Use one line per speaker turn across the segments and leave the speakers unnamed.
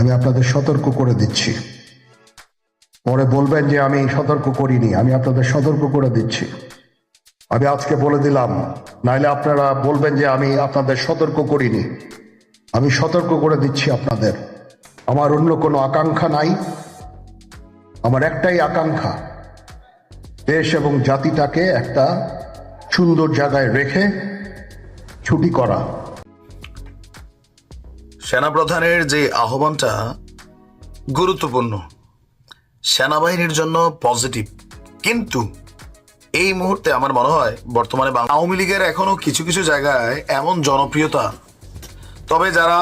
আমি আপনাদের সতর্ক করে দিচ্ছি। পরে বলবেন যে আমি সতর্ক করিনি, আমি আপনাদের সতর্ক করে দিচ্ছি। আমি আজকে বলে দিলাম, নাইলে আপনারা বলবেন যে আমি আপনাদের সতর্ক করিনি। আমি সতর্ক করে দিচ্ছি আপনাদের। আমার অন্য কোনো আকাঙ্ক্ষা নাই। আমার একটাই আকাঙ্ক্ষা, দেশ এবং জাতিটাকে একটা সুন্দর জায়গায় রেখে ছুটি করা।
সেনাপ্রধানের যে আহ্বানটা গুরুত্বপূর্ণ। সেনাবাহিনীর জন্য পজিটিভ। কিন্তু এই মুহূর্তে আমার মনে হয় বর্তমানে আওয়ামী লীগের এখনও কিছু কিছু জায়গায় এমন জনপ্রিয়তা। তবে যারা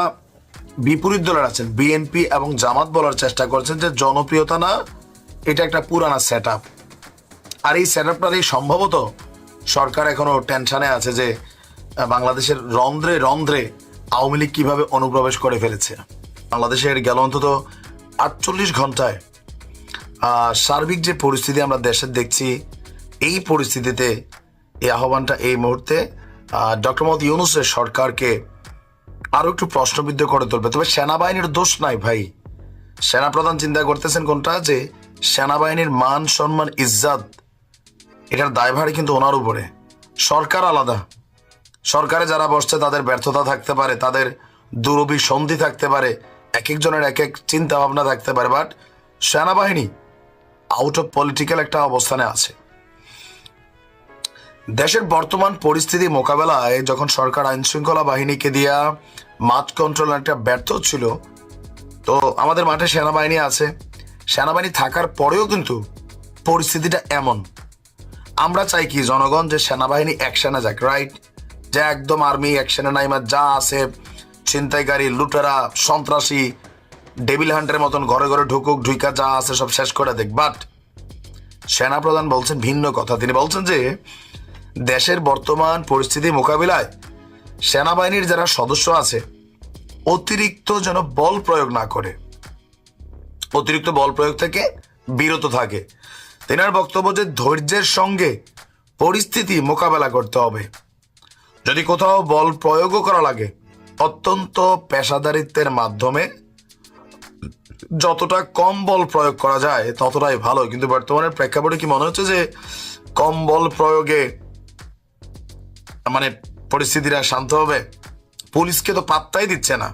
বিপরীত দলের আছেন বিএনপি এবং জামাত বলার চেষ্টা করছেন যে জনপ্রিয়তা না, এটা একটা পুরানা সেট আর এই সেট আপটারই সম্ভবত সরকার এখনও টেনশানে আছে যে, বাংলাদেশের রন্ধ্রে রন্ধ্রে আওয়ামী লীগ কীভাবে অনুপ্রবেশ করে ফেলেছে? বাংলাদেশের গেল অন্তত আটচল্লিশ ঘন্টায় সার্বিক যে পরিস্থিতি আমরা দেশে দেখছি, এই পরিস্থিতিতে এই আহ্বানটা এই মুহূর্তে ডক্টর মোহাম্মদ ইউনুসের সরকারকে আরও একটু প্রশ্নবিদ্ধ করে তুলবে। তবে সেনাবাহিনীর দোষ নাই ভাই। সেনাপ্রধান চিন্তা করতেছেন কোনটা? যে সেনাবাহিনীর মান, সম্মান, ইজ্জাত, এটার দায়ভার কিন্তু ওনার উপরে। সরকার আলাদা। সরকারে যারা বসছে, তাদের ব্যর্থতা থাকতে পারে, তাদের দুরভিসন্ধি থাকতে পারে, এক একজনের এক এক চিন্তা ভাবনা থাকতে পারে বাট সেনাবাহিনী আউট অফ পলিটিক্যাল একটা অবস্থানে আছে। দেশের বর্তমান পরিস্থিতি মোকাবেলায় যখন সরকার আইন শৃঙ্খলা বাহিনীকে দিয়া মাঠ কন্ট্রোল একটা ব্যর্থ ছিল, তো আমাদের মাঠে সেনাবাহিনী আছে। সেনাবাহিনী থাকার পরেও কিন্তু পরিস্থিতিটা এমন। আমরা চাই কি জনগণ যে সেনাবাহিনী অ্যাকশনে যাক রাইট যে একদম আর্মি অ্যাকশনে নাই বা যা আছে ছিনতাইকারী লুটেরা, সন্ত্রাসী ডেভিল হান্টের মতন ঘরে ঘরে ঢুকুক, ঢুইকা যা আছে সব শেষ করে দেখ। বাট সেনাপ্রধান বলছেন ভিন্ন কথা। তিনি বলছেন যে, দেশের বর্তমান পরিস্থিতি মোকাবিলায় সেনাবাহিনীর যারা সদস্য আছে, অতিরিক্ত যেন বল প্রয়োগ না করে। অতিরিক্ত বল প্রয়োগ থেকে বিরত থাকে। তেনার বক্তব্য যে ধৈর্যের সঙ্গে পরিস্থিতি মোকাবেলা করতে হবে। যদি কোথাও বল প্রয়োগও করা লাগে, অত্যন্ত পেশাদারিত্বের মাধ্যমে যতটা কম বল প্রয়োগ করা যায়, ততটাই ভালো। কিন্তু বর্তমানের প্রেক্ষাপটে কি মনে হচ্ছে যে কম বল প্রয়োগে মানে পরিস্থিতিটা শান্ত হবে? পুলিশকে তো পাত্তাই দিচ্ছে না।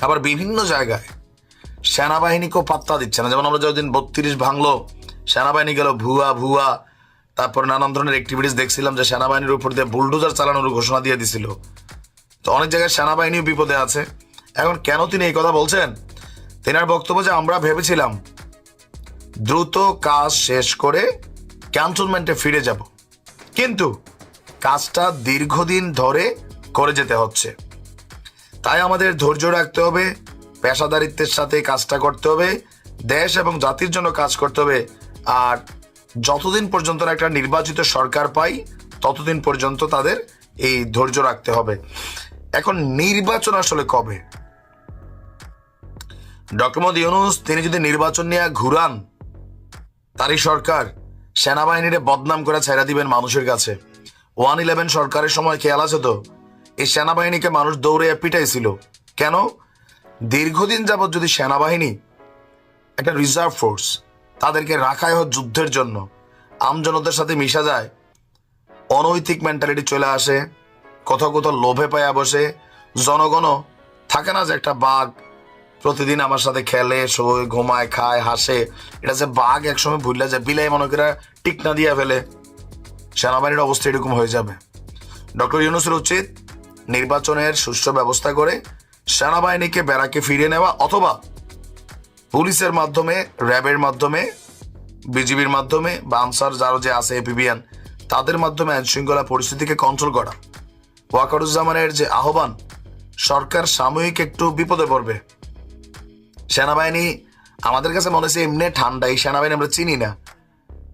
আবার বিভিন্ন জায়গায় সেনাবাহিনীকেও পাত্তা দিচ্ছে না। যেমন আমরা যতদিন বত্রিশ ভাঙলো, সেনাবাহিনী গেল ভুয়া ভুয়া তারপর নানান ধরনের অ্যাক্টিভিটিস দেখছিলাম যে সেনাবাহিনীর উপর দিয়ে বুলডোজার চালানোর ঘোষণা দিয়ে দিছিল। তো অনেক জায়গায় সেনাবাহিনীও বিপদে আছে। এখন কেন তিনি এই কথা বলছেন? তেনার বক্তব্য যে আমরা ভেবেছিলাম, দ্রুত কাজ শেষ করে ক্যান্টনমেন্টে ফিরে যাব। কিন্তু কাজটা দীর্ঘদিন ধরে করে যেতে হচ্ছে। তাই আমাদের ধৈর্য রাখতে হবে, পেশাদারিত্বের সাথে কাজটা করতে হবে, দেশ এবং জাতির জন্য কাজ করতে হবে, আর যতদিন পর্যন্ত একটা নির্বাচিত সরকার পাই, ততদিন পর্যন্ত তাদের এই ধৈর্য রাখতে হবে। এখন নির্বাচন আসলে কবে? ডক্টর মোহাম্মদ ইউনুস, তিনি যদি নির্বাচন নিয়ে ঘুরান, তারই সরকার সেনাবাহিনীরে বদনাম করে ছেড়ে দিবেন মানুষের কাছে। ওয়ান ইলেভেন সরকারের সময় খেয়াল আছে তো? এই সেনাবাহিনীকে মানুষ দৌড়ে পিটাইছিল। কেন? দীর্ঘদিন যাবৎ যদি সেনাবাহিনী, একটা রিজার্ভ ফোর্স তাদেরকে রাখাই হয় যুদ্ধের জন্য। আমজনতার সাথে মিশা যায়। অনৈতিক মেন্টালিটি চলে আসে। কোথাও কোথাও লোভে পায়া বসে। জনগণও থাকে না যে একটা বাঘ প্রতিদিন আমার সাথে খেলে, শোয়, ঘুমায়, খায়, হাসে। এটা যে বাঘ একসময় ভুললে যায়, বিলাই মনে করে টিকনা দিয়ে ফেলে। সেনাবাহিনীর অবস্থা এরকম হয়ে যাবে। ডক্টর ইউনুসের উচিত নির্বাচনের সুষ্ঠু ব্যবস্থা করে সেনাবাহিনীকে বেড়াকে ফিরিয়ে নেওয়া অথবা পুলিশের মাধ্যমে, র্যাবের মাধ্যমে, বিজিবির মাধ্যমে বা আনসার যারা যে আছে এপিবিএন তাদের মাধ্যমে আইন শৃঙ্খলা পরিস্থিতিকে কন্ট্রোল করা। ওয়াকারুজ্জামানের যে আহ্বান, সরকার সাময়িক একটু বিপদে পড়বে। সেনাবাহিনী, আমাদের কাছে মনে হচ্ছে এমনি ঠান্ডা, এই সেনাবাহিনী আমরা চিনি না।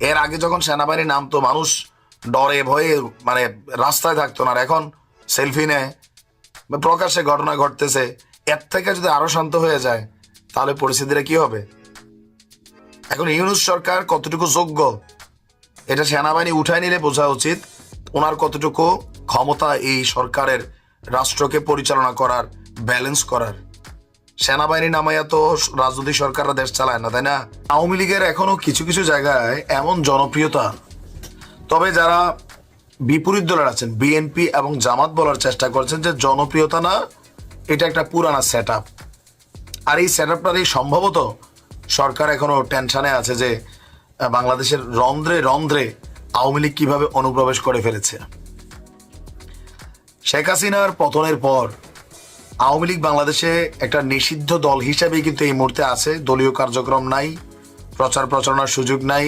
এর আগে যখন সেনাবাহিনী নামতো, মানুষ ডরে, ভয়ে মানে রাস্তায় থাকতো না, আর এখন সেলফি নেয়, প্রকাশ্যে ঘটনা ঘটতেছে, এর থেকে যদি আরও শান্ত হয়ে যায় তাহলে পরিস্থিতিটা কি হবে? এখন ইউনুস সরকার কতটুকু যোগ্য, এটা সেনাবাহিনী উঠায় নিলে বোঝা উচিত ওনার কতটুকু ক্ষমতা এই সরকারের রাষ্ট্রকে পরিচালনা করার ব্যালেন্স করার। সেনাবাহিনী নামাইয়া তো রাজনৈতিক সরকাররা দেশ চালায় না, তাই না? আওয়ামী লীগের এখনও কিছু কিছু জায়গায় এমন জনপ্রিয়তা। তবে যারা বিপরীত দলের আছেন, বিএনপি এবং জামাত বলার চেষ্টা করছেন যে জনপ্রিয়তা না, এটা একটা পুরানা সেট আর এই সেট আপটারই সম্ভবত সরকার এখনও টেনশনে আছে যে বাংলাদেশের রন্ধ্রে রন্ধ্রে আওয়ামী লীগ কীভাবে অনুপ্রবেশ করে ফেলেছে। শেখ হাসিনার পতনের পর আওয়ামী লীগ বাংলাদেশে একটা নিষিদ্ধ দল হিসেবেই কিন্তু এই মুহূর্তে আছে। দলীয় কার্যক্রম নাই, প্রচার প্রচারণার সুযোগ নাই,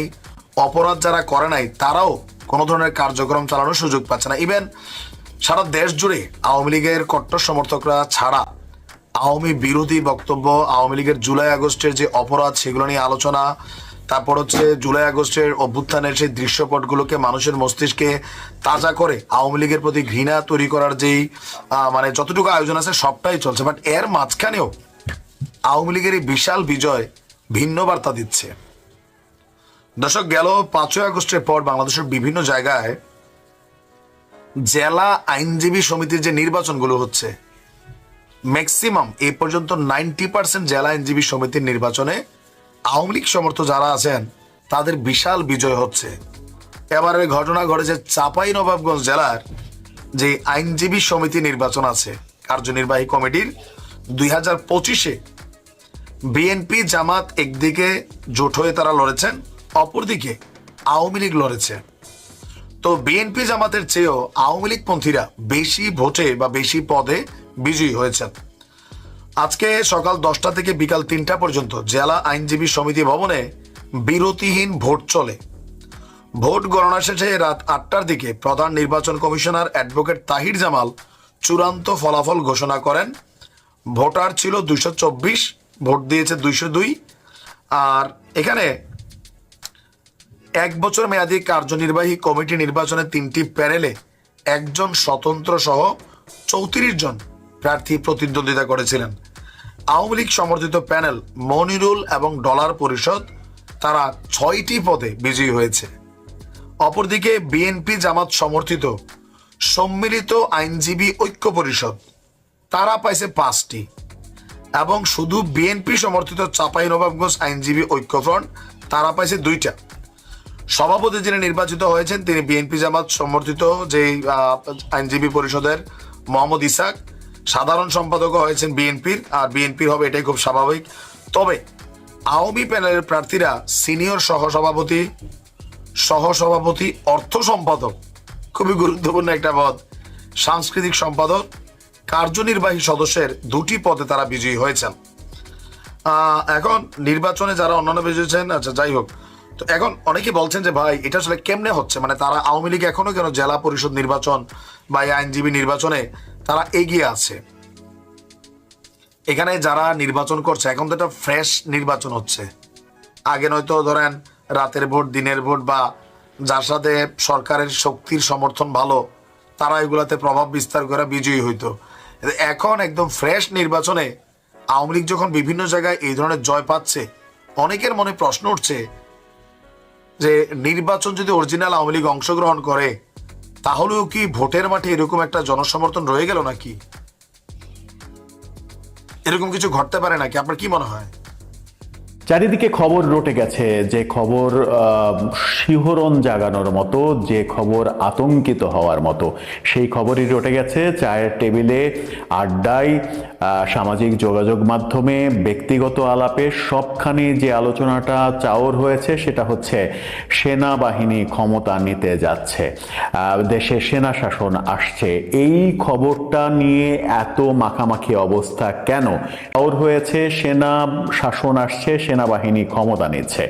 অপরাধ যারা করে নাই, তারাও কোনো ধরনের কার্যক্রম চালানোর সুযোগ পাচ্ছে না। ইভেন সারা দেশ জুড়ে আওয়ামী লীগের কট্টর সমর্থকরা ছাড়া আওয়ামী বিরোধী বক্তব্য, আওয়ামী লীগের জুলাই আগস্টের যে অপরাধ, সেগুলো নিয়ে আলোচনা, তারপর হচ্ছে জুলাই আগস্টের অভ্যুত্থানের সেই দৃশ্যপটগুলোকে মানুষের মস্তিষ্কে তাজা করে, আওয়ামী লীগের প্রতি ঘৃণা তৈরি করার যেই মানে যতটুকু আয়োজন আছে সবটাই চলছে। বাট এর মাঝখানেও আওয়ামী লীগের এই বিশাল বিজয় ভিন্ন বার্তা দিচ্ছে। দর্শক, গেল পাঁচই আগস্টের পর বাংলাদেশের বিভিন্ন জায়গায় জেলা আইনজীবী সমিতির যে নির্বাচনগুলো হচ্ছে ম্যাক্সিমাম এই পর্যন্ত নাইনটি পার্সেন্ট জেলা আইনজীবী সমিতির নির্বাচনে আওয়ামী লীগ সমর্থ যারা আছেন, তাদের বিশাল বিজয় হচ্ছে। এবারের ঘটনা ঘটেছে চাপাই নবাবগঞ্জ জেলার যে আইনজীবী সমিতি নির্বাচন আছে, কার্যনির্বাহী কমিটির। দুই হাজার পঁচিশে বিএনপি জামাত একদিকে জোট হয়ে তারা লড়েছেন, অপরদিকে আওয়ামী লীগ লড়েছে। তো বিএনপি জামাতের চেয়েও আওয়ামী লীগ পন্থীরা বেশি ভোটে বা বেশি পদে বিজয়ী হয়েছেন। আজকে সকাল দশটা থেকে বিকাল তিনটা পর্যন্ত জেলা আইনজীবী সমিতি ভবনে বিরতিহীন ভোট চলে। ভোট গণনা শেষে রাত আটটার দিকে প্রধান নির্বাচন কমিশনার অ্যাডভোকেট তাহির জামাল চূড়ান্ত ফলাফল ঘোষণা করেন। ভোটার ছিল দুইশো চব্বিশ, ভোট দিয়েছে দুইশো দুই। আর এখানে এক বছর মেয়াদী কার্যনির্বাহী কমিটি নির্বাচনে তিনটি প্যানেলে একজন স্বতন্ত্র সহ চৌত্রিশ জন প্রার্থী প্রতিদ্বন্দ্বিতা করেছিলেন। আওয়ামী লীগ সমর্থিত প্যানেল মনিরুল এবং ডলার পরিষদ, তারা ছয়টি পদে বিজয়ী হয়েছে। অপরদিকে বিএনপি জামাত সমর্থিত সম্মিলিত আইনজীবী ঐক্য পরিষদ, তারা পাইছে পাঁচটি। এবং শুধু বিএনপি সমর্থিত চাপাই নবাবগঞ্জ আইনজীবী ঐক্যফ্রন্ট তারা পাইছে দুইটা। সভাপতি যিনি নির্বাচিত হয়েছেন, তিনি বিএনপি জামাত সমর্থিত যে আইনজীবী পরিষদের মোহাম্মদ ইসাক সাধারণ সম্পাদকও হয়েছেন বিএনপির, আর বিএনপির হবে এটাই খুব স্বাভাবিক। তবে আওয়ামী প্যানেলের প্রার্থীরা সিনিয়র সহসভাপতি সহসভাপতি, অর্থ সম্পাদক, খুবই গুরুত্বপূর্ণ একটা পদ, সাংস্কৃতিক সম্পাদক, কার্যনির্বাহী সদস্যের দুটি পদে তারা বিজয়ী হয়েছেন। এখন নির্বাচনে যারা অন্যান্য বিজয়ীছেন আচ্ছা যাই হোক। তো এখন অনেকে বলছেন যে, ভাই, এটা আসলে কেমনে হচ্ছে? মানে তারা আওয়ামী লীগ এখনও কেন জেলা পরিষদ নির্বাচন বা এই আইনজীবী নির্বাচনে তারা এগিয়ে আছে। এখানে যারা নির্বাচন করছে, এখন তো এটা ফ্রেশ নির্বাচন হচ্ছে। আগে নয়তো ধরেন রাতের ভোট, দিনের ভোট বা যার সাথে সরকারের শক্তির সমর্থন ভালো, তারা এগুলাতে প্রভাব বিস্তার করে বিজয়ী হইতো। এখন একদম ফ্রেশ নির্বাচনে আওয়ামী লীগ যখন বিভিন্ন জায়গায় এই ধরনের জয় পাচ্ছে, অনেকের মনে প্রশ্ন উঠছে যে নির্বাচন যদি অরিজিনাল আওয়ামী লীগ অংশগ্রহণ করে তাহলেও কি ভোটের মাঠে এরকম একটা জনসমর্থন রয়ে গেল নাকি? এরকম কিছু ঘটতে পারে নাকি? আপনার কি মনে হয়?
চারিদিকে খবর রটে গেছে, যে খবর শিহরণ জাগানোর মতো, যে খবর আতঙ্কিত হওয়ার মতো। সেই খবরই রটে গেছে, চায়ের টেবিলে, আড্ডায় সামাজিক যোগাযোগ মাধ্যমে, ব্যক্তিগত আলাপে, সবখানে যে আলোচনাটা চাওর হয়েছে, সেটা হচ্ছে সেনাবাহিনী ক্ষমতা নিতে যাচ্ছে দেশে সেনা শাসন আসছে। এই খবরটা নিয়ে এত মাখামাখি অবস্থা কেন? চাওর হয়েছে, সেনা শাসন আসছে সেনাবাহিনী ক্ষমতা নিচ্ছে।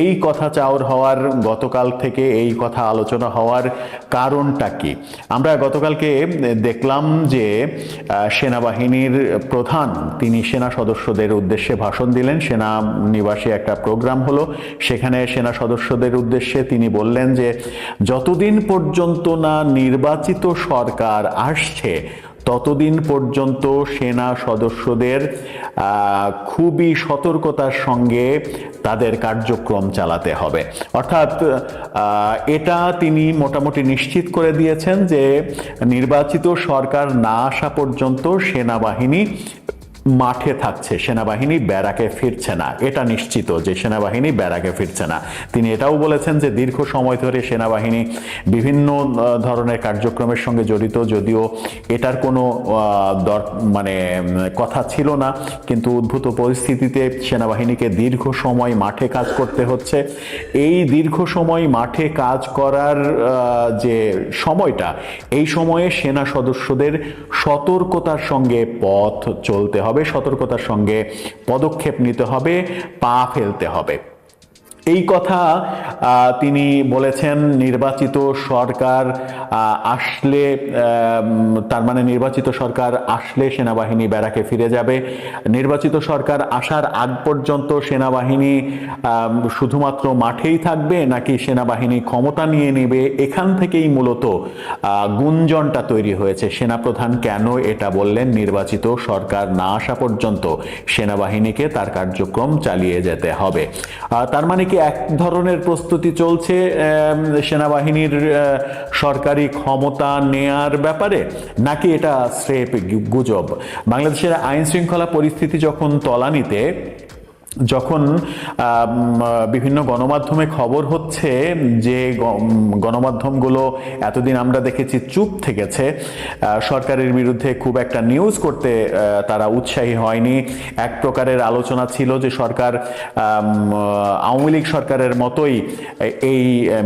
এই কথা চাওর হওয়ার গতকাল থেকে এই কথা আলোচনা হওয়ার কারণটা কি? আমরা গতকালকে দেখলাম যে সেনাবাহিনীর প্রধান তিনি সেনা সদস্যদের উদ্দেশ্যে ভাষণ দিলেন। সেনা নিবাসে একটা প্রোগ্রাম হলো। সেখানে সেনা সদস্যদের উদ্দেশ্যে তিনি বললেন যে, যতদিন পর্যন্ত না নির্বাচিত সরকার আসছে ততদিন পর্যন্ত সেনা সদস্যদের খুবই সতর্কতার সঙ্গে তাদের কার্যক্রম চালাতে হবে। অর্থাৎ এটা তিনি মোটামুটি নিশ্চিত করে দিয়েছেন যে নির্বাচিত সরকার না আসা পর্যন্ত সেনাবাহিনী মাঠে থাকছে। সেনাবাহিনী ব্যারাকে ফিরছে না। এটা নিশ্চিত যে সেনাবাহিনী ব্যারাকে ফিরছে না। তিনি এটাও বলেছেন যে দীর্ঘ সময় ধরে সেনাবাহিনী বিভিন্ন ধরনের কার্যক্রমের সঙ্গে জড়িত। যদিও এটার কোনো মানে কথা ছিল না। কিন্তু উদ্ভূত পরিস্থিতিতে সেনাবাহিনীকে দীর্ঘ সময় মাঠে কাজ করতে হচ্ছে। এই দীর্ঘ সময় মাঠে কাজ করার যে সময়টা, এই সময়ে সেনা সদস্যদের সতর্কতার সঙ্গে পথ চলতে হবে। সতর্কতার সঙ্গে পদক্ষেপ নিতে হবে পা ফেলতে হবে। এই কথা তিনি বলেছেন, নির্বাচিত সরকার আসলে তার মানে নির্বাচিত সরকার আসলে সেনাবাহিনী ব্যারাকে ফিরে যাবে। নির্বাচিত সরকার আসার আগ পর্যন্ত সেনাবাহিনী শুধুমাত্র মাঠেই থাকবে নাকি সেনাবাহিনী ক্ষমতা নিয়ে নেবে? এখান থেকেই মূলত গুঞ্জনটা তৈরি হয়েছে। সেনাপ্রধান কেন এটা বললেন, নির্বাচিত সরকার না আসা পর্যন্ত সেনাবাহিনীকে তার কার্যক্রম চালিয়ে যেতে হবে। তার মানে কি এক ধরনের প্রস্তুতি চলছে সেনাবাহিনীর সরকারি ক্ষমতা নেয়ার ব্যাপারে, নাকি এটা স্রেপ গুজব? বাংলাদেশের আইন শৃঙ্খলা পরিস্থিতি যখন তলানিতে যখন বিভিন্ন গণমাধ্যমে খবর হচ্ছে যে গণমাধ্যমগুলো এতদিন আমরা দেখেছি চুপ থেকেছে সরকারের বিরুদ্ধে খুব একটা নিউজ করতে তারা উৎসাহী হয়নি। এক প্রকারের আলোচনা ছিল যে সরকার আওয়ামী লীগ সরকারের মতোই এই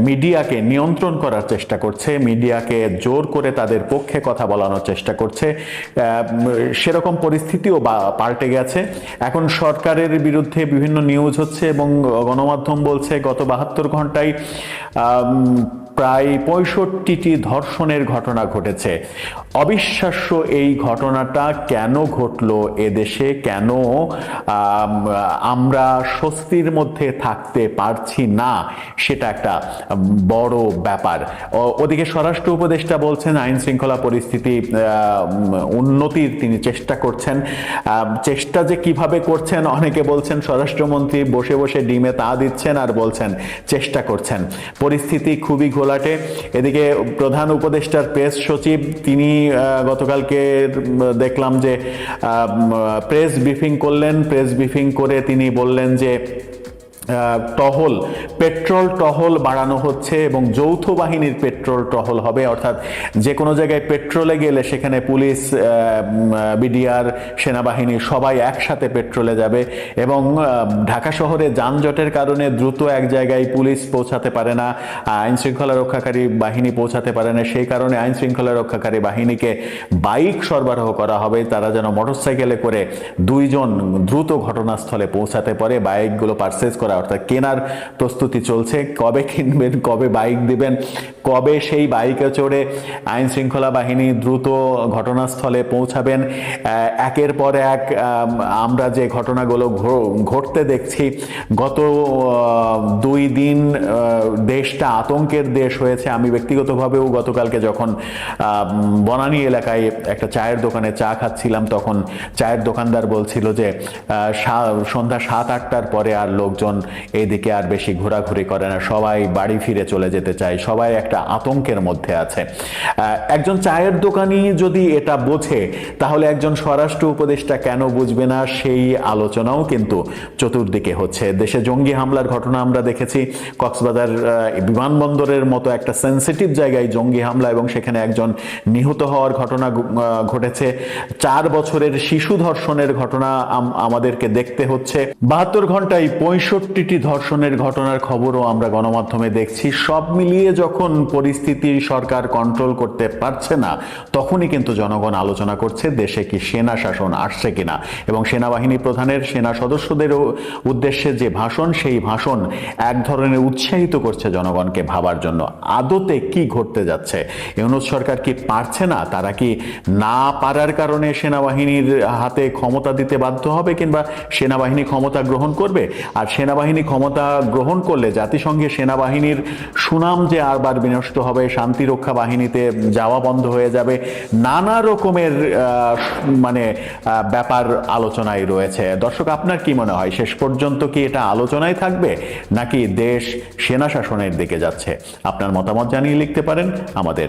মিডিয়াকে নিয়ন্ত্রণ করার চেষ্টা করছে, মিডিয়াকে জোর করে তাদের পক্ষে কথা বলানোর চেষ্টা করছে। সেরকম পরিস্থিতিও পাল্টে গেছে। এখন সরকারের বিরুদ্ধে বিভিন্ন নিউজ হচ্ছে এবং গণমাধ্যম বলছে গত বাহাত্তর ঘন্টায় প্রায় পঁয়ষট্টিটি ধর্ষণের ঘটনা ঘটেছে। অবিশ্বাস্য এই ঘটনাটা কেন ঘটলো এদেশে? কেন আমরা স্বস্তির মধ্যে থাকতে পারছি না? সেটা একটা বড় ব্যাপার। ওদিকে স্বরাষ্ট্র উপদেষ্টা বলছেন, আইন শৃঙ্খলা পরিস্থিতি উন্নতির তিনি চেষ্টা করছেন। চেষ্টা যে কীভাবে করছেন, অনেকে বলছেন স্বরাষ্ট্রমন্ত্রী বসে বসে ডিমে তা দিচ্ছেন আর বলছেন চেষ্টা করছেন। পরিস্থিতি খুবই ঘোলাটে এদিকে প্রধান উপদেষ্টার প্রেস সচিব, তিনি গতকালকে দেখলাম যে প্রেস ব্রিফিং করলেন। প্রেস ব্রিফিং করে তিনি বললেন যে টহল, পেট্রোল টহল বাড়ানো হচ্ছে এবং যৌথ বাহিনীর পেট্রোল টহল হবে। অর্থাৎ যে কোনো জায়গায় পেট্রোলে গেলে সেখানে পুলিশ বিডিআর, সেনাবাহিনী সবাই একসাথে পেট্রোলে যাবে এবং ঢাকা শহরে যানজটের কারণে দ্রুত এক জায়গায় পুলিশ পৌঁছাতে পারে না, আইন শৃঙ্খলা রক্ষাকারী বাহিনী পৌঁছাতে পারে না। সেই কারণে আইন শৃঙ্খলা রক্ষাকারী বাহিনীকে বাইক সরবরাহ করা হবে। তারা যেন মোটরসাইকেলে করে দুইজন দ্রুত ঘটনাস্থলে পৌঁছাতে পারে, বাইকগুলো পারচেজ করা অর্থাৎ কেনার প্রস্তুতি চলছে। কবে কিনবেন, কবে বাইক দিবেন, কবে সেই বাইকে চড়ে আইন শৃঙ্খলা বাহিনী দ্রুত ঘটনাস্থলে পৌঁছাবেন একের পর এক আমরা যে ঘটনাগুলো ঘটতে দেখছি, গত দুই দিন দেশটা আতঙ্কের দেশ হয়েছে। আমি ব্যক্তিগতভাবেও গতকালকে যখন বনানী এলাকায় একটা চায়ের দোকানে চা খাচ্ছিলাম, তখন চায়ের দোকানদার বলছিল যে সন্ধ্যা সাত আটটার পরে আর লোকজন এইদিকে আর বেশি ঘোরাঘুরি করে না। সবাই বাড়ি ফিরে চলে যেতে চায়। সবাই একটা আতঙ্কের মধ্যে আছে। একজন চায়ের দোকানি যদি এটা বোঝে, তাহলে একজন স্বরাষ্ট্র উপদেষ্টা কেন বুঝবে না সেই আলোচনাও কিন্তু চতুর্দিকে হচ্ছে। দেশে জঙ্গি হামলার ঘটনা আমরা দেখেছি। কক্সবাজার বিমানবন্দরের মতো একটা সেন্সিটিভ জায়গায় জঙ্গি হামলা এবং সেখানে একজন নিহত হওয়ার ঘটনা ঘটেছে। চার বছরের শিশু ধর্ষণের ঘটনা আম- আমাদেরকে দেখতে হচ্ছে। বাহাত্তর ঘন্টায় পঁয়ষট্টিটি ধর্ষণের ঘটনার খবরও আমরা গণমাধ্যমে দেখছি। সব মিলিয়ে যখন পরিস্থিতি সরকার কন্ট্রোল করতে পারছে না, তখনই কিন্তু জনগণ আলোচনা করছে দেশে কি সেনা শাসন আসছে কিনা। এবং সেনাবাহিনী প্রধানের সেনা সদস্যদের উদ্দেশ্যে যে ভাষণ, সেই ভাষণ এক ধরনের উৎসাহিত করছে জনগণকে ভাবার জন্য। আদতে কি ঘটতে যাচ্ছে? ইউনুস সরকার কি পারছে না? তারা কি না পারার কারণে সেনাবাহিনীর হাতে ক্ষমতা দিতে বাধ্য হবে কিংবা সেনাবাহিনী ক্ষমতা গ্রহণ করবে? আর সেনাবাহিনী ক্ষমতা গ্রহণ করলে জাতিসংঘে সেনাবাহিনীর সুনাম যে আরবার বিনষ্ট হবে শান্তি রক্ষা বাহিনীতে যাওয়া বন্ধ হয়ে যাবে, নানা রকমের মানে ব্যাপার আলোচনায় রয়েছে। দর্শক, আপনার কি মনে হয়, শেষ পর্যন্ত কি এটা আলোচনায় থাকবে, নাকি দেশ সেনা শাসনের দিকে যাচ্ছে? আপনার মতামত জানিয়ে লিখতে পারেন আমাদের